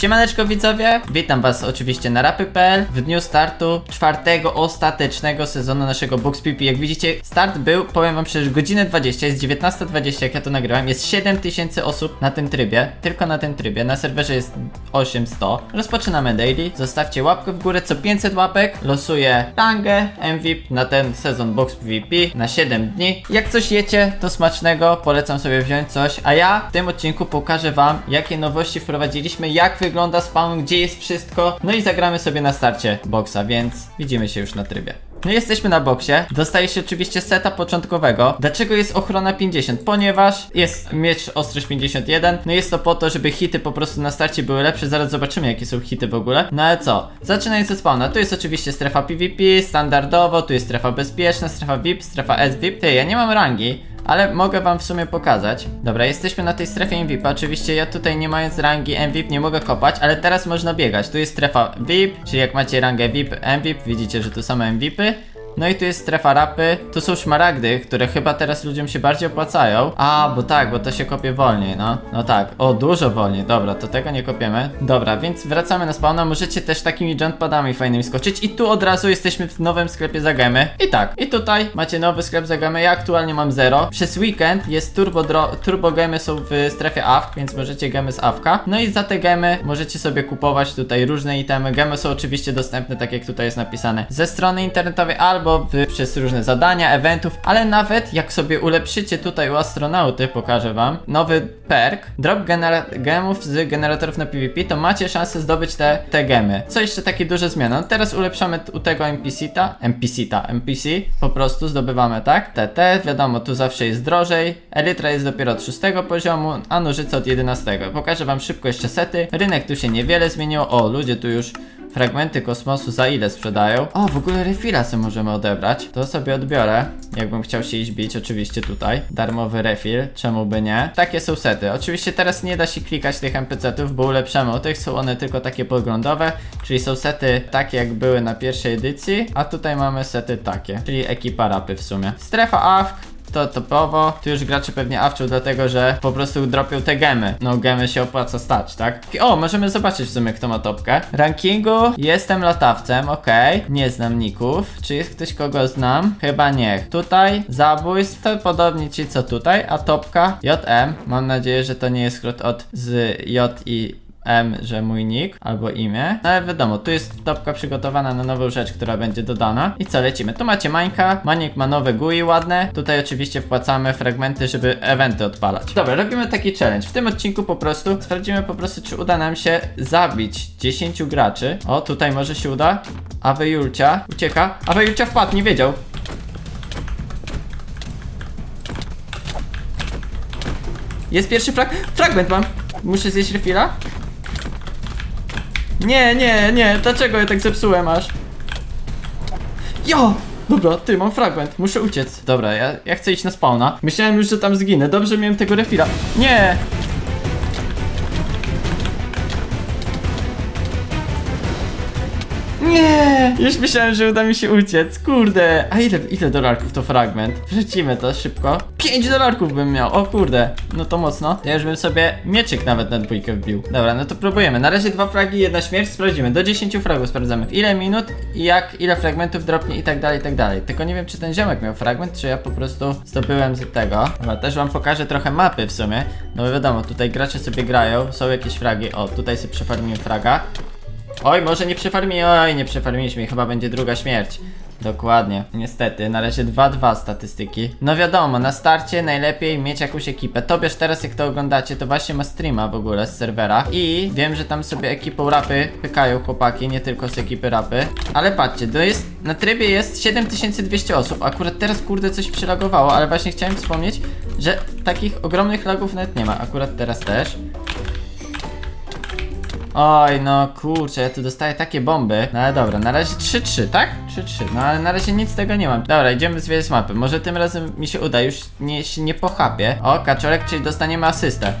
Siemaneczko widzowie, witam was oczywiście na rapy.pl w dniu startu czwartego ostatecznego sezonu naszego Box PP. Jak widzicie, start był, powiem wam szczerze, godzinę 20, jest 19.20 jak ja to nagrałem, jest 7000 osób na tym trybie, tylko na tym trybie, na serwerze jest 800. Rozpoczynamy daily, zostawcie łapkę w górę, co 500 łapek, losuję rangę MVP na ten sezon Box PvP na 7 dni. Jak coś jecie, to smacznego, polecam sobie wziąć coś, a ja w tym odcinku pokażę wam, jakie nowości wprowadziliśmy, jak wygląda spawn, gdzie jest wszystko, no i zagramy sobie na starcie boxa, więc widzimy się już na trybie. No jesteśmy na boksie, dostaje się oczywiście seta początkowego. Dlaczego jest ochrona 50? Ponieważ jest miecz ostrość 51, no jest to po to, żeby hity po prostu na starcie były lepsze, zaraz zobaczymy jakie są hity w ogóle. No ale co, zaczynając ze spawna, tu jest oczywiście strefa PvP, standardowo, tu jest strefa bezpieczna, strefa VIP, strefa S-VIP. Ty, ja nie mam rangi, ale mogę wam w sumie pokazać. Dobra, jesteśmy na tej strefie MVP. Oczywiście ja tutaj nie mając rangi MVP nie mogę kopać, ale teraz można biegać. Tu jest strefa VIP, czyli jak macie rangę VIP, MVP, widzicie, że tu są MVPy. No i tu jest strefa rapy, tu są szmaragdy, które chyba teraz ludziom się bardziej opłacają. A, bo tak, bo to się kopie wolniej, no. No tak, o, dużo wolniej, dobra, to tego nie kopiemy. Dobra, więc wracamy na spawna, możecie też takimi jumppadami fajnymi skoczyć i tu od razu jesteśmy w nowym sklepie za gemy. I tak, i tutaj macie nowy sklep za gemy, ja aktualnie mam zero. Przez weekend jest turbo, dro- turbo gemy są w strefie AFK, więc możecie gemy z AFK. No i za te gemy możecie sobie kupować tutaj różne itemy. Gemy są oczywiście dostępne, tak jak tutaj jest napisane, ze strony internetowej albo w, przez różne zadania, eventów, ale nawet jak sobie ulepszycie tutaj u astronauty, pokażę wam, nowy perk, drop gemów z generatorów na PvP, to macie szansę zdobyć te, te gemy. Co jeszcze takie duże zmiany? No teraz ulepszamy u tego NPC-ta, NPC-ta, NPC, po prostu zdobywamy, tak? TT, wiadomo, tu zawsze jest drożej, Elytra jest dopiero od 6 poziomu, a nożyce od 11. Pokażę wam szybko jeszcze sety, rynek tu się niewiele zmieniło, o, ludzie tu już Fragmenty kosmosu za ile sprzedają? O, w ogóle refila sobie możemy odebrać. To sobie odbiorę, jakbym chciał się iść bić, oczywiście tutaj. Darmowy refil, czemu by nie? Takie są sety. Oczywiście teraz nie da się klikać tych NPC-ów, bo ulepszamy tych, są one tylko takie podglądowe, czyli są sety takie jak były na pierwszej edycji, a tutaj mamy sety takie, czyli ekipa rapy w sumie. Strefa AFK, to topowo. Tu już gracze pewnie awczą, dlatego że po prostu dropią te gemy. No, gemy się opłaca stać, tak? O, możemy zobaczyć w sumie, kto ma topkę. Rankingu jestem latawcem, okej. Nie znam ników. Czy jest ktoś, kogo znam? Chyba nie. Tutaj zabójstw, to podobnie ci co tutaj, a topka JM. Mam nadzieję, że to nie jest skrót od z J i M, że mój nick albo imię. No ale wiadomo, tu jest topka przygotowana na nową rzecz, która będzie dodana. I co, lecimy. Tu macie Mańka, Maniek ma nowe GUI ładne. Tutaj oczywiście wpłacamy fragmenty, żeby eventy odpalać. Dobra, robimy taki challenge. W tym odcinku po prostu sprawdzimy po prostu, czy uda nam się zabić 10 graczy. O, tutaj może się uda. Awe Julcia ucieka. Awe Julcia wpadł, nie wiedział. Jest pierwszy frag... Fragment mam! Muszę zjeść refila? Nie, nie, nie, dlaczego ja tak zepsułem aż? Jo! Dobra, ty, mam fragment, muszę uciec. Dobra, ja, ja chcę iść na spawna. Myślałem już, że tam zginę, dobrze miałem tego refila. Nie! Nie! Już myślałem, że uda mi się uciec. Kurde. A ile, ile dolarków to fragment? Wrzucimy to szybko. 5 dolarków bym miał. O kurde. No to mocno. Ja już bym sobie mieczyk nawet na dwójkę wbił. Dobra, no to próbujemy. Na razie dwa fragi, jedna śmierć. Sprawdzimy. Do 10 fragów sprawdzamy. W ile minut i jak, ile fragmentów dropnie i tak dalej, i tak dalej. Tylko nie wiem, czy ten ziomek miał fragment, czy ja po prostu zdobyłem z tego. Dobra, też wam pokażę trochę mapy w sumie. No bo wiadomo, tutaj gracze sobie grają. Są jakieś fragi. O, tutaj sobie przefarmiłem fraga. Oj, może nie przefarmi, oj, nie przefarmiliśmy, chyba będzie druga śmierć. Dokładnie. Niestety, na razie 2-2 statystyki. No wiadomo, na starcie najlepiej mieć jakąś ekipę. Tobiasz teraz jak to oglądacie, to właśnie ma streama w ogóle z serwera. I wiem, że tam sobie ekipą rapy pykają chłopaki, nie tylko z ekipy rapy. Ale patrzcie, to jest, na trybie jest 7200 osób. Akurat teraz kurde coś przylagowało, ale właśnie chciałem wspomnieć, że takich ogromnych lagów nawet nie ma. Akurat teraz też. Oj, no kurczę, ja tu dostaję takie bomby. No ale dobra, na razie 3-3, tak? 3-3, no ale na razie nic z tego nie mam. Dobra, idziemy zwiedzać mapy. Może tym razem mi się uda, już nie, się nie pochapię. O, kaczorek, czyli dostaniemy asystę.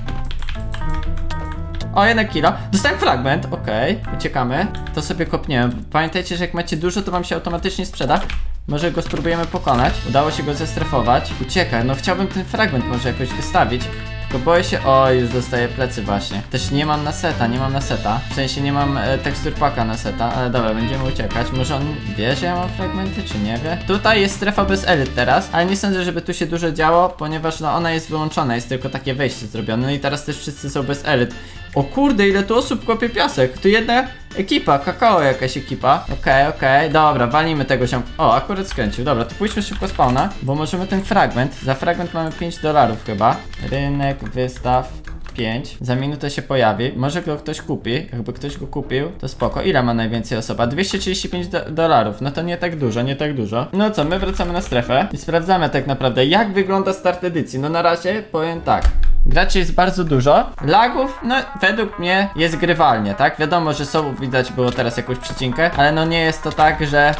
O, jednak kilo. Dostałem fragment, okej. Uciekamy. To sobie kopniemy. Pamiętajcie, że jak macie dużo, to wam się automatycznie sprzeda. Może go spróbujemy pokonać. Udało się go zestrefować. Uciekaj, no chciałbym ten fragment może jakoś wystawić. Tylko boję się, o już dostaję plecy właśnie. Też nie mam na seta, nie mam na seta. W sensie nie mam e, tekstur paka na seta, ale dobra, będziemy uciekać. Może on wie, że ja mam fragmenty, czy nie wie? Tutaj jest strefa bez elit teraz, ale nie sądzę, żeby tu się dużo działo, ponieważ no ona jest wyłączona, jest tylko takie wejście zrobione. No i teraz też wszyscy są bez elit. O kurde, ile tu osób kopie piasek. Tu jedna ekipa, kakao jakaś ekipa. Okej, okej, dobra, walimy tego się. O, akurat skręcił. Dobra, to pójdźmy szybko spawna, bo możemy ten fragment. Za fragment mamy 5 dolarów chyba. Rynek, wystaw. 5. Za minutę się pojawi. Może go ktoś kupi. Jakby ktoś go kupił, to spoko. Ile ma najwięcej osoba? 235 do dolarów. No to nie tak dużo, nie tak dużo. No co, my wracamy na strefę i sprawdzamy tak naprawdę, jak wygląda start edycji. No na razie powiem tak. Graczy jest bardzo dużo. Lagów, no według mnie jest grywalnie, tak? Wiadomo, że są, widać było teraz jakąś przecinkę, ale no nie jest to tak, że...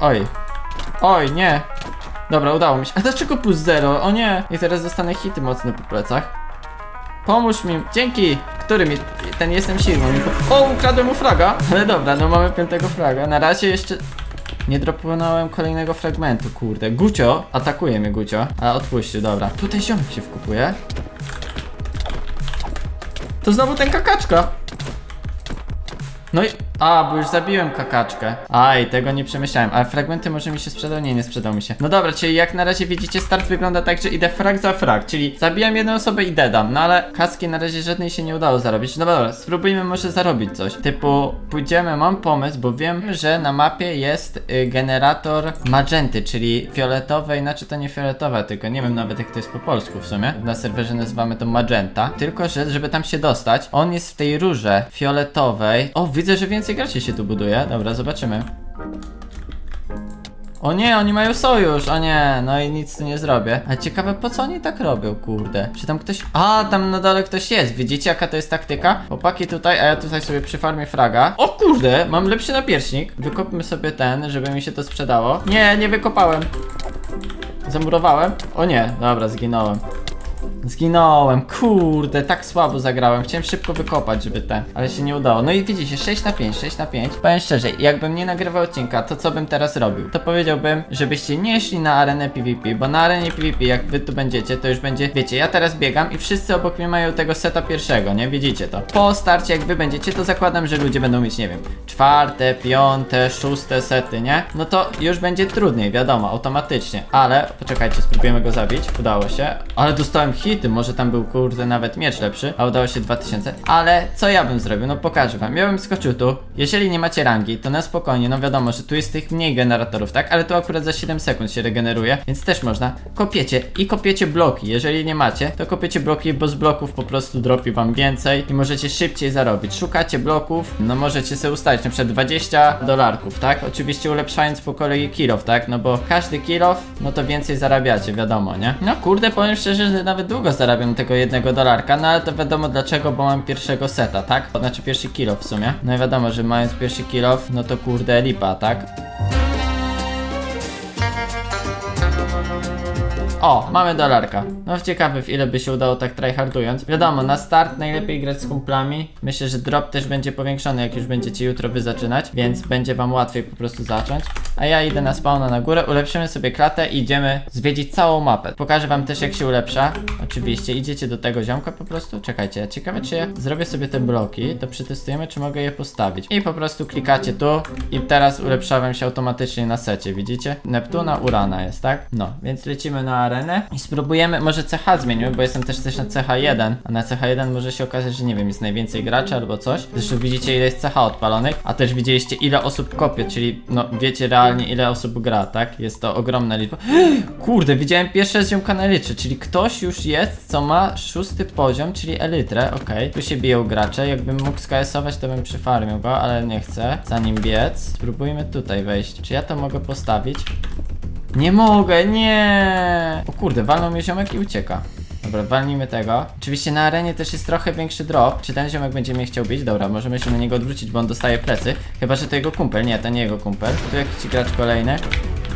Oj. Oj, nie. Dobra, udało mi się. A dlaczego plus zero? O nie! I teraz dostanę hity mocne po plecach. Pomóż mi, dzięki! Który mi. Ten jestem silny. O, ukradłem mu fraga! Ale dobra, no mamy piątego fraga. Na razie jeszcze. Nie dropnąłem kolejnego fragmentu, kurde. Gucio, atakuje mnie Gucio, ale odpuścił, dobra. Tutaj ziomek się wkupuje. To znowu ten kakaczka. No i... A, bo już zabiłem kakaczkę. Aj, tego nie przemyślałem. Ale fragmenty może mi się sprzedał? Nie, nie sprzedał mi się. No dobra, czyli jak na razie widzicie, start wygląda tak, że idę frag za frag. Czyli zabijam jedną osobę i dedam. No ale kaski na razie żadnej się nie udało zarobić. No dobra, spróbujmy może zarobić coś. Typu, pójdziemy, mam pomysł, bo wiem, że na mapie jest y, generator magenty, czyli fioletowej, znaczy to nie fioletowe, tylko nie wiem nawet jak to jest po polsku w sumie. Na serwerze nazywamy to magenta. Tylko, że żeby tam się dostać, on jest w tej rurze fioletowej. O, widzę, że więcej graczy się tu buduje. Dobra, zobaczymy. O nie, oni mają sojusz, o nie, no i nic tu nie zrobię. A ciekawe, po co oni tak robią, kurde? Czy tam ktoś... A, tam na dole ktoś jest, widzicie jaka to jest taktyka? Chłopaki tutaj, a ja tutaj sobie przy farmie fraga. O kurde, mam lepszy napierśnik. Wykopmy sobie ten, żeby mi się to sprzedało. Nie, nie wykopałem. Zamurowałem? O nie, dobra, zginąłem. Zginąłem, kurde, tak słabo zagrałem. Chciałem szybko wykopać, żeby ten, ale się nie udało. No i widzicie, 6 na 5, 6 na 5. Powiem szczerze, jakbym nie nagrywał odcinka, to co bym teraz robił? To powiedziałbym, żebyście nie szli na arenę PvP, bo na arenie PvP, jak wy tu będziecie, to już będzie, wiecie, ja teraz biegam i wszyscy obok mnie mają tego seta pierwszego, nie? Widzicie to. Po starcie, jak wy będziecie, to zakładam, że ludzie będą mieć, nie wiem, czwarte, piąte, szóste sety, nie? No to już będzie trudniej, wiadomo, automatycznie. Ale, poczekajcie, spróbujemy go zabić. Udało się. Ale dostałem hity, może tam był kurde nawet miecz lepszy, a udało się 2000. Ale co ja bym zrobił? No pokażę wam. Ja bym skoczył tu. Jeżeli nie macie rangi, to na spokojnie, no wiadomo, że tu jest tych mniej generatorów, tak? Ale tu akurat za 7 sekund się regeneruje, więc też można. Kopiecie i kopiecie bloki. Jeżeli nie macie, to kopiecie bloki, bo z bloków po prostu dropi wam więcej i możecie szybciej zarobić. Szukacie bloków, no możecie sobie ustalić na przykład 20 dolarków, tak? Oczywiście ulepszając po kolei kilof, tak? No bo każdy kilof, no to więcej zarabiacie, wiadomo, nie? No kurde, powiem szczerze, że nawet długo zarabiam tego jednego dolarka, no ale to wiadomo dlaczego, bo mam pierwszego seta, tak? Znaczy pierwszy kilo w sumie. No i wiadomo, że mając pierwszy kilo, no to kurde lipa, tak? O, mamy dolarka. No ciekawy w ile by się udało tak tryhardując. Wiadomo, na start najlepiej grać z kumplami. Myślę, że drop też będzie powiększony, jak już będziecie jutro wy zaczynać, więc będzie wam łatwiej po prostu zacząć. A ja idę na spawna na górę, ulepszymy sobie klatę i idziemy zwiedzić całą mapę. Pokażę wam też jak się ulepsza. Oczywiście, idziecie do tego ziomka po prostu. Czekajcie, ciekawe czy ja zrobię sobie te bloki, to przetestujemy czy mogę je postawić. I po prostu klikacie tu i teraz ulepszałem się automatycznie na secie, widzicie? Neptuna, Urana jest, tak? No, więc lecimy na arenę i spróbujemy, może CH zmienimy, bo jestem też też na CH1, a na CH1 może się okazać, że nie wiem, jest najwięcej graczy albo coś. Zresztą widzicie ile jest CH odpalonych, a też widzieliście ile osób kopie, czyli no wiecie realnie ile osób gra, tak? Jest to ogromna liczba. Kurde, widziałem pierwsze ziomka na liczy, czyli ktoś już jest, co ma szósty poziom, czyli elytrę, okej. Tu się biją gracze, jakbym mógł sksować, to bym przyfarmił go, ale nie chcę. Zanim biec, spróbujmy tutaj wejść. Czy ja to mogę postawić? Nie mogę, nie! O kurde, walnął mnie ziomek i ucieka. Dobra, walnijmy tego. Oczywiście na arenie też jest trochę większy drop. Czy ten ziomek będzie mnie chciał bić? Dobra, możemy się na niego odwrócić, bo on dostaje plecy. Chyba, że to jego kumpel. Nie, to nie jego kumpel. Tu jakiś gracz kolejny.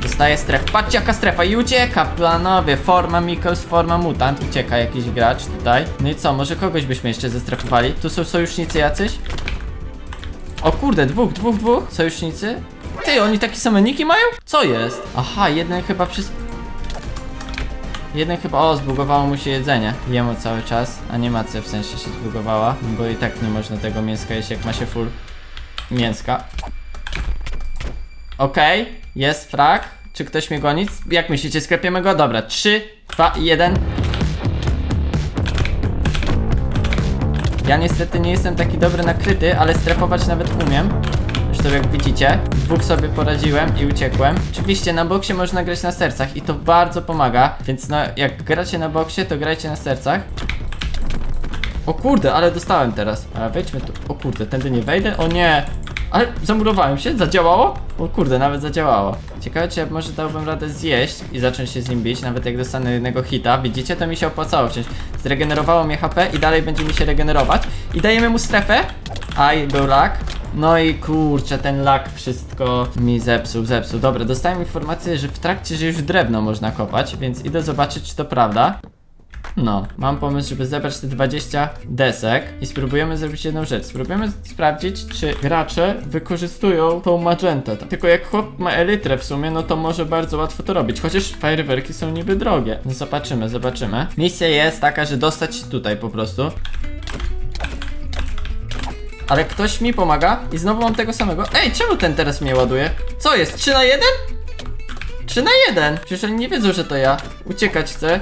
Dostaje stref. Patrzcie jaka strefa i ucieka, planowie. Forma Mikos, forma mutant. Ucieka jakiś gracz tutaj. No i co, może kogoś byśmy jeszcze zestrefowali? Tu są sojusznicy jacyś? O kurde, dwóch, dwóch, dwóch sojusznicy. Ty, oni takie same niki mają? Co jest? Aha, jeden chyba przez... Jeden chyba, o, zbugowało mu się jedzenie. Jemu cały czas, animacja w sensie się zbugowała, bo i tak nie można tego mięska jeść, jak ma się full mięska. Okej, jest frag. Czy ktoś mnie goni? Jak myślicie, sklepiemy go? Dobra, 3, 2, 1. Ja niestety nie jestem taki dobry nakryty, ale strefować nawet umiem. Jak widzicie, dwóch sobie poradziłem i uciekłem. Oczywiście na boksie można grać na sercach i to bardzo pomaga, więc no jak gracie na boksie, to grajcie na sercach. O kurde, ale dostałem teraz. A wejdźmy tu. O kurde, tędy nie wejdę? O nie! Ale zamurowałem się, zadziałało? O kurde, nawet zadziałało. Ciekawe, czy może dałbym radę zjeść i zacząć się z nim bić, nawet jak dostanę jednego hita. Widzicie, to mi się opłacało wciąż. Zregenerowało mnie HP i dalej będzie mi się regenerować. I dajemy mu strefę. Aj, był lak. No i kurczę, ten lak wszystko mi zepsuł, zepsuł. Dobra, dostałem informację, że w trakcie, że już drewno można kopać, więc idę zobaczyć, czy to prawda. No, mam pomysł, żeby zebrać te 20 desek i spróbujemy zrobić jedną rzecz. Spróbujemy sprawdzić, czy gracze wykorzystują tą magentę. Tylko jak chłop ma elytrę w sumie, no to może bardzo łatwo to robić. Chociaż fajerwerki są niby drogie. No zobaczymy, zobaczymy. Misja jest taka, że dostać się tutaj po prostu. Ale ktoś mi pomaga i znowu mam tego samego. Ej, czemu ten teraz mnie ładuje? Co jest? 3 na 1? 3 na 1! Przecież oni nie wiedzą, że to ja. Uciekać chcę.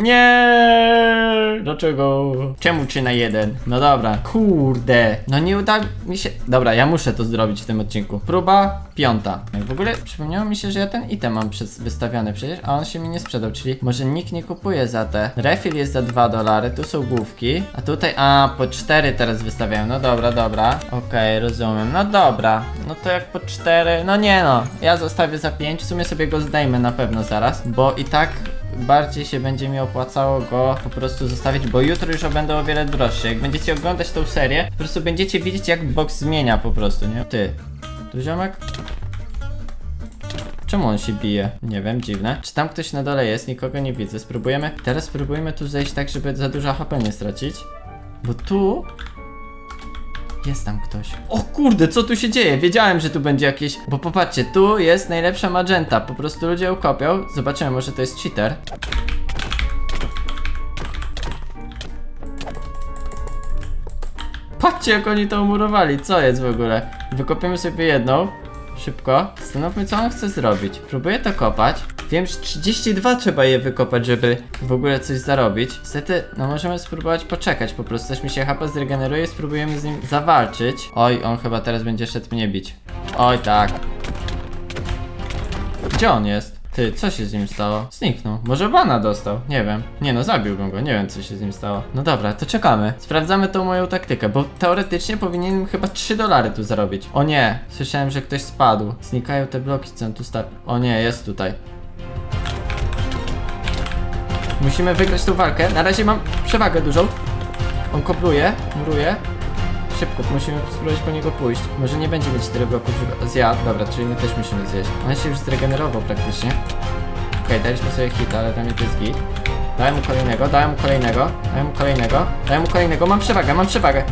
Nie! Dlaczego? Czemu 3 na 1? No dobra. Kurde. No nie uda mi się. Dobra, ja muszę to zrobić w tym odcinku. Próba piąta. W ogóle przypomniało mi się, że ja ten item mam przez wystawiony przecież, a on się mi nie sprzedał, czyli może nikt nie kupuje za te. Refill jest za 2 dolary, tu są główki, a tutaj, a po 4 teraz wystawiają. No dobra, dobra. Okej, rozumiem. No dobra. No to jak po 4, no nie no. Ja zostawię za 5, w sumie sobie go zdejmę na pewno zaraz, bo i tak bardziej się będzie mi opłacało go po prostu zostawić, bo jutro już będą o wiele droższe. Jak będziecie oglądać tą serię, po prostu będziecie widzieć jak box zmienia po prostu, nie? Ty, tu ziomek? Czemu on się bije? Nie wiem, dziwne. Czy tam ktoś na dole jest? Nikogo nie widzę. Spróbujemy. Teraz spróbujemy tu zejść tak, żeby za dużo HP nie stracić. Bo tu. Jest tam ktoś. O kurde, co tu się dzieje? Wiedziałem, że tu będzie jakieś. Bo popatrzcie, tu jest najlepsza magenta. Po prostu ludzie ją kopią. Zobaczymy, może to jest cheater. Patrzcie, jak oni to umurowali. Co jest w ogóle? Wykopiemy sobie jedną. Szybko. Zastanówmy, co on chce zrobić. Próbuję to kopać. Wiem, że 32 trzeba je wykopać, żeby w ogóle coś zarobić. Niestety, no możemy spróbować poczekać. Po prostu też mi się HP zregeneruje, spróbujemy z nim zawalczyć. Oj, on chyba teraz będzie szedł mnie bić. Oj, tak. Gdzie on jest? Ty, co się z nim stało? Zniknął. Może bana dostał? Nie wiem. Nie no, zabiłbym go. Nie wiem, co się z nim stało. No dobra, to czekamy. Sprawdzamy tą moją taktykę, bo teoretycznie powinienem chyba 3 dolary tu zarobić. O nie, słyszałem, że ktoś spadł. Znikają te bloki, co on tu stawił. O nie, jest tutaj. Musimy wygrać tą walkę. Na razie mam przewagę dużą. On kopluje, muruje. Szybko, musimy spróbować po niego pójść. Może nie będzie mieć tyle bloków, żeby zjadł. Dobra, czyli my też musimy zjeść. On się już zregenerował praktycznie. Okej, daliśmy sobie hit, ale tam jest git. Dałem mu kolejnego, dałem mu kolejnego, dałem mu kolejnego, dałem mu kolejnego. Mam przewagę, mam przewagę.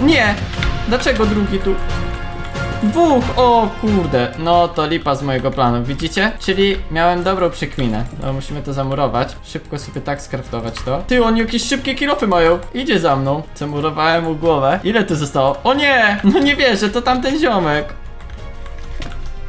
Nie! Dlaczego drugi tu? Dwóch! O kurde! No to lipa z mojego planu, widzicie? Czyli miałem dobrą przekminę. No musimy to zamurować. Szybko sobie tak skraftować to. Ty, oni jakieś szybkie kilofy mają. Idzie za mną. Zamurowałem mu głowę. Ile tu zostało? O nie! No nie wierzę, to tamten ziomek.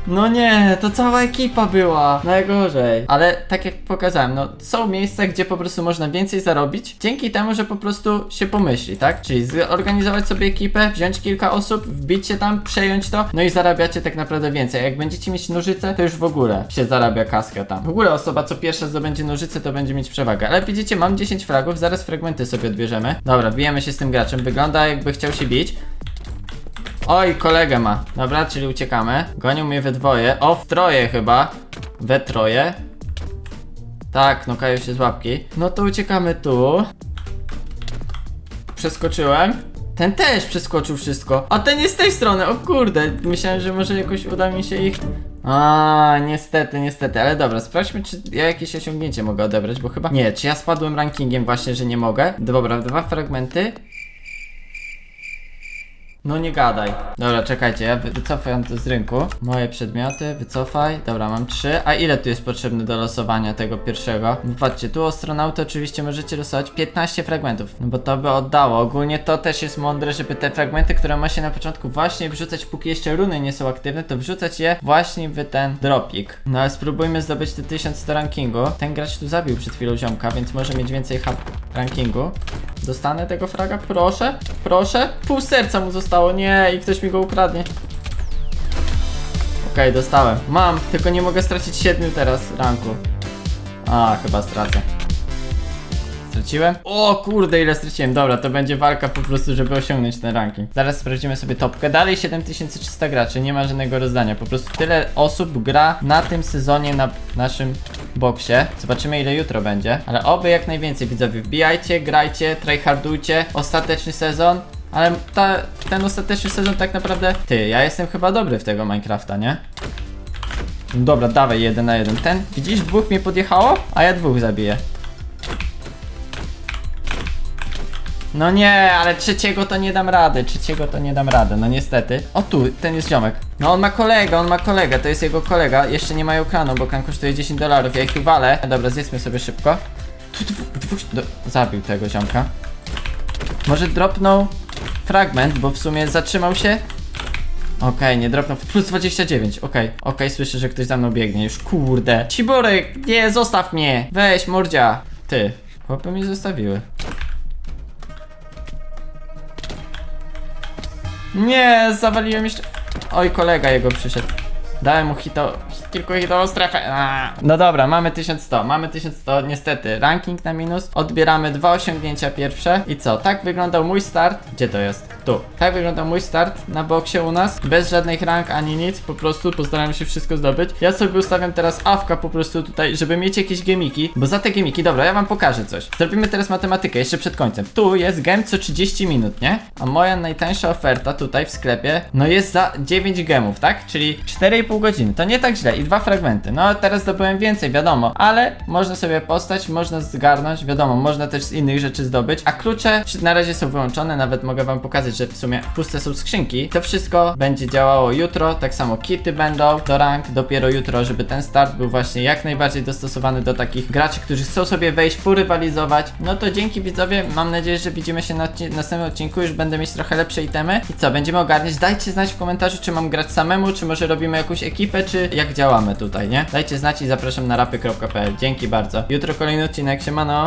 No nie, to cała ekipa była. Najgorzej. Ale tak jak pokazałem, no są miejsca, gdzie po prostu można więcej zarobić dzięki temu, że po prostu się pomyśli, tak? Czyli zorganizować sobie ekipę, wziąć kilka osób, wbić się tam, przejąć to, no i zarabiacie tak naprawdę więcej. Jak będziecie mieć nożyce, to już w ogóle się zarabia kaskę tam. W ogóle osoba, co pierwsza zdobędzie nożyce, to będzie mieć przewagę. Ale widzicie, mam 10 fragów, zaraz fragmenty sobie odbierzemy. Dobra, bijemy się z tym graczem. Wygląda jakby chciał się bić. Oj, kolegę ma. Dobra, czyli uciekamy. Gonią mnie we dwoje. O, w troje chyba. We troje. Tak, no kają się z łapki. No to uciekamy tu. Przeskoczyłem. Ten też przeskoczył wszystko. A ten jest z tej strony, o kurde. Myślałem, że może jakoś uda mi się ich... A, niestety, niestety, ale dobra, sprawdźmy, czy ja jakieś osiągnięcie mogę odebrać, bo chyba... Nie, czy ja spadłem rankingiem właśnie, że nie mogę? Dobra, dwa fragmenty. No nie gadaj. Dobra, czekajcie, ja wy- wycofam to z rynku. Moje przedmioty, wycofaj. Dobra, mam trzy. A ile tu jest potrzebne do losowania tego pierwszego? No patrzcie, tu astronauty oczywiście możecie losować 15 fragmentów. No bo to by oddało. Ogólnie to też jest mądre, żeby te fragmenty, które ma się na początku właśnie wrzucać, póki jeszcze runy nie są aktywne, to wrzucać je właśnie w ten dropik. No ale spróbujmy zdobyć te 1100 rankingu. Ten gracz tu zabił przed chwilą ziomka, więc może mieć więcej rankingu. Dostanę tego fraga? Proszę? Proszę? Pół serca mu zostało, nie, i ktoś mi go ukradnie. Okej, dostałem. Mam, tylko nie mogę stracić 7 teraz ranku. A, chyba stracę. Straciłem? O kurde, ile straciłem. Dobra, to będzie walka po prostu, żeby osiągnąć ten ranking. Zaraz sprawdzimy sobie topkę. Dalej 7300 graczy, nie ma żadnego rozdania. Po prostu tyle osób gra na tym sezonie na naszym boksie. Zobaczymy ile jutro będzie. Ale oby jak najwięcej widzowie. Wbijajcie, grajcie, tryhardujcie. Ostateczny sezon. Ale ta, ten ostateczny sezon tak naprawdę... Ty, ja jestem chyba dobry w tego Minecrafta, nie? Dobra, dawaj jeden na jeden. Ten, widzisz, dwóch mnie podjechało, a ja dwóch zabiję. No nie, ale trzeciego to nie dam rady, trzeciego to nie dam rady, no niestety. O tu, ten jest ziomek. No on ma kolegę, on ma kolegę, to jest jego kolega. Jeszcze nie mają klanu, bo klan kosztuje 10 dolarów, ja ich tu walę. Dobra, zjedzmy sobie szybko. Tu dwóch, zabił tego ziomka. Może dropnął fragment, bo w sumie zatrzymał się. Okej, nie dropnął. Plus 29, okej. Okej, słyszę, że ktoś za mną biegnie już. Kurde. Ciborek, nie, zostaw mnie. Weź, mordzia. Ty, chłopy mnie zostawiły. Nie, zawaliłem jeszcze. Oj, kolega jego przyszedł. Dałem mu hito, tylko hitową strefę. Aaa. No dobra, mamy 1100, mamy 1100, niestety. Ranking na minus. Odbieramy dwa osiągnięcia pierwsze. I co? Tak wyglądał mój start. Gdzie to jest? Tu. Tak wyglądał mój start na boksie u nas. Bez żadnych rank ani nic, po prostu postaram się wszystko zdobyć. Ja sobie ustawiam teraz awka po prostu tutaj, żeby mieć jakieś gemiki, bo za te gemiki, dobra, ja wam pokażę coś. Zrobimy teraz matematykę jeszcze przed końcem. Tu jest gem co 30 minut, nie? A moja najtańsza oferta tutaj w sklepie, no jest za 9 gemów, tak? Czyli 4,5 godziny. To nie tak źle i dwa fragmenty. No teraz zdobyłem więcej, wiadomo, ale można sobie postać, można zgarnąć, wiadomo, można też z innych rzeczy zdobyć, a klucze na razie są wyłączone, nawet mogę wam pokazać, że w sumie puste są skrzynki. To wszystko będzie działało jutro, tak samo kity będą do rank dopiero jutro, żeby ten start był właśnie jak najbardziej dostosowany do takich graczy, którzy chcą sobie wejść, porywalizować. No to dzięki widzowie, mam nadzieję, że widzimy się na następnym odcinku, już będę mieć trochę lepsze itemy. I co, będziemy ogarniać? Dajcie znać w komentarzu, czy mam grać samemu, czy może robimy jakąś ekipę, czy jak działamy tutaj, nie? Dajcie znać i zapraszam na rapy.pl. Dzięki bardzo. Jutro kolejny odcinek, siemano!